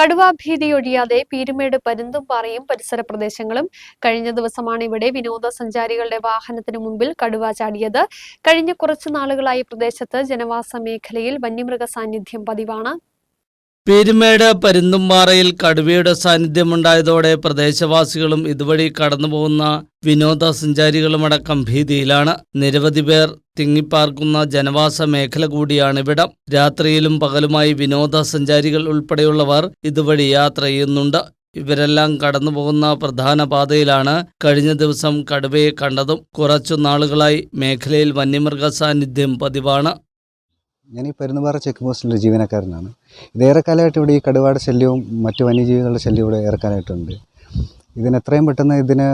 കടുവാ ഭീതി ഒഴിയാതെ പീരുമേട് പരുന്തുംപാറയും പരിസര പ്രദേശങ്ങളും കഴിഞ്ഞ ദിവസമാണ് ഇവിടെ വിനോദസഞ്ചാരികളുടെ വാഹനത്തിന് മുമ്പിൽ കടുവ ചാടിയത്. കഴിഞ്ഞ കുറച്ചു നാളുകളായി പ്രദേശത്ത് ജനവാസ മേഖലയിൽ വന്യമൃഗ സാന്നിധ്യം പതിവാണ്. പീരുമേട് പരുന്തുംപാറയിൽ കടുവയുടെ സാന്നിധ്യമുണ്ടായതോടെ പ്രദേശവാസികളും ഇതുവഴി കടന്നുപോകുന്ന വിനോദസഞ്ചാരികളുമടക്കം ഭീതിയിലാണ്. നിരവധി പേർ തിങ്ങിപ്പാർക്കുന്ന ജനവാസ മേഖല കൂടിയാണിവിടം. രാത്രിയിലും പകലുമായി വിനോദസഞ്ചാരികൾ ഉൾപ്പെടെയുള്ളവർ ഇതുവഴി യാത്ര ചെയ്യുന്നുണ്ട്. ഇവരെല്ലാം കടന്നുപോകുന്ന പ്രധാന പാതയിലാണ് കഴിഞ്ഞ ദിവസം കടുവയെ കണ്ടതും കുറച്ചു നാളുകളായി മേഖലയിൽ വന്യമൃഗ സാന്നിധ്യം പതിവാണ്. ഞാൻ ഈ പെരുന്നുപാറ ചെക്ക് പോസ്റ്റിലെ ജീവനക്കാരനാണ്. ഇത് ഏറെക്കാലമായിട്ട് ഇവിടെ ഈ കടുവാട് ശല്യവും മറ്റു വന്യജീവികളുടെ ശല്യവും ഇവിടെ ഏറെക്കാലമായിട്ടുണ്ട്. ഇതിന് എത്രയും പെട്ടെന്ന് ഇതിന്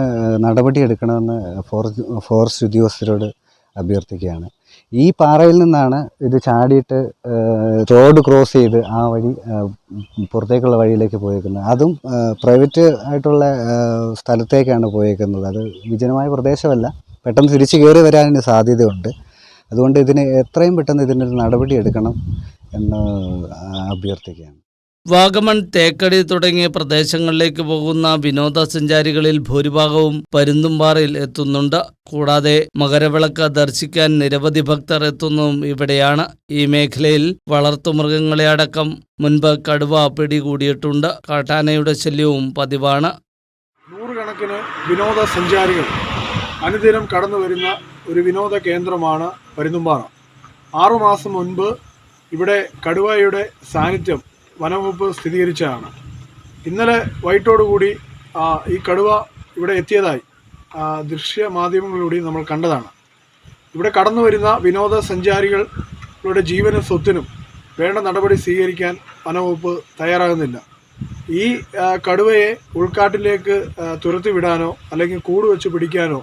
നടപടി എടുക്കണമെന്ന് ഫോറസ്റ്റ് ഫോറസ്റ്റ് ഉദ്യോഗസ്ഥരോട് അഭ്യർത്ഥിക്കുകയാണ്. ഈ പാറയിൽ നിന്നാണ് ഇത് ചാടിയിട്ട് റോഡ് ക്രോസ് ചെയ്ത് ആ വഴി പുറത്തേക്കുള്ള വഴിയിലേക്ക് പോയേക്കുന്നത്. അതും പ്രൈവറ്റ് ആയിട്ടുള്ള സ്ഥലത്തേക്കാണ് പോയേക്കുന്നത്. അത് വിജനമായ പ്രദേശമല്ല. പെട്ടെന്ന് തിരിച്ചു കയറി വരാൻ സാധ്യതയുണ്ട്. അതുകൊണ്ട് ഇതിന് എത്രയും പെട്ടെന്ന് ഇതിനൊരു നടപടി എടുക്കണം എന്ന് അഭ്യർത്ഥിക്കുകയാണ്. വാഗമൺ തേക്കടി തുടങ്ങിയ പ്രദേശങ്ങളിലേക്ക് പോകുന്ന വിനോദസഞ്ചാരികളിൽ ഭൂരിഭാഗവും പരുന്തുംപാറയിൽ എത്തുന്നുണ്ട്. കൂടാതെ മകരവിളക്ക് ദർശിക്കാൻ നിരവധി ഭക്തർ എത്തുന്നതും ഇവിടെയാണ്. ഈ മേഖലയിൽ വളർത്തുമൃഗങ്ങളെ അടക്കം മുൻപ് കടുവ പിടികൂടിയിട്ടുണ്ട്. കാട്ടാനയുടെ ശല്യവും പതിവാണ്. നൂറുകണക്കിന് വിനോദസഞ്ചാരികൾ അനുദിനം കടന്നു വരുന്ന ഒരു വിനോദ കേന്ദ്രമാണ് പരുന്തുംപാറ ആറുമാസം മുൻപ് ഇവിടെ കടുവയുടെ സാന്നിധ്യം വനംവകുപ്പ് സ്ഥിരീകരിച്ചതാണ്. ഇന്നലെ വൈകിട്ടോടുകൂടി കൂടി ഈ കടുവ ഇവിടെ എത്തിയതായി ദൃശ്യ മാധ്യമങ്ങളിലൂടെ നമ്മൾ കണ്ടതാണ്. ഇവിടെ കടന്നു വരുന്ന വിനോദസഞ്ചാരികളുടെ ജീവനും സ്വത്തിനും വേണ്ട നടപടി സ്വീകരിക്കാൻ വനംവകുപ്പ് തയ്യാറാകുന്നില്ല. ഈ കടുവയെ ഉൾക്കാട്ടിലേക്ക് തുരത്തി തുരത്തിവിടാനോ അല്ലെങ്കിൽ കൂടുവെച്ച് പിടിക്കാനോ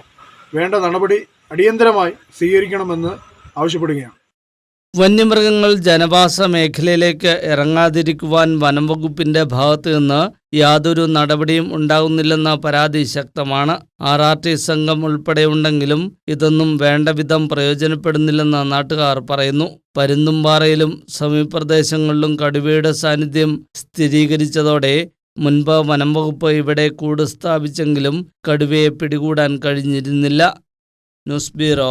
വേണ്ട നടപടി അടിയന്തരമായി സ്വീകരിക്കണമെന്ന് ആവശ്യപ്പെടുകയാണ്. വന്യമൃഗങ്ങൾ ജനവാസ മേഖലയിലേക്ക് ഇറങ്ങാതിരിക്കുവാൻ വനം വകുപ്പിന്റെ ഭാഗത്തു നിന്ന് യാതൊരു നടപടിയും ഉണ്ടാകുന്നില്ലെന്ന പരാതി ശക്തമാണ്. ആർ ആർ ടി സംഘം ഉൾപ്പെടെയുണ്ടെങ്കിലും ഇതൊന്നും വേണ്ട വിധം പ്രയോജനപ്പെടുന്നില്ലെന്ന് നാട്ടുകാർ പറയുന്നു. പരുന്തുംപാറയിലും സമീപപ്രദേശങ്ങളിലും കടുവയുടെ സാന്നിധ്യം സ്ഥിരീകരിച്ചതോടെ മുൻപ് വനം വകുപ്പ് ഇവിടെ കൂട് സ്ഥാപിച്ചെങ്കിലും കടുവയെ പിടികൂടാൻ കഴിഞ്ഞിരുന്നില്ല. News bureau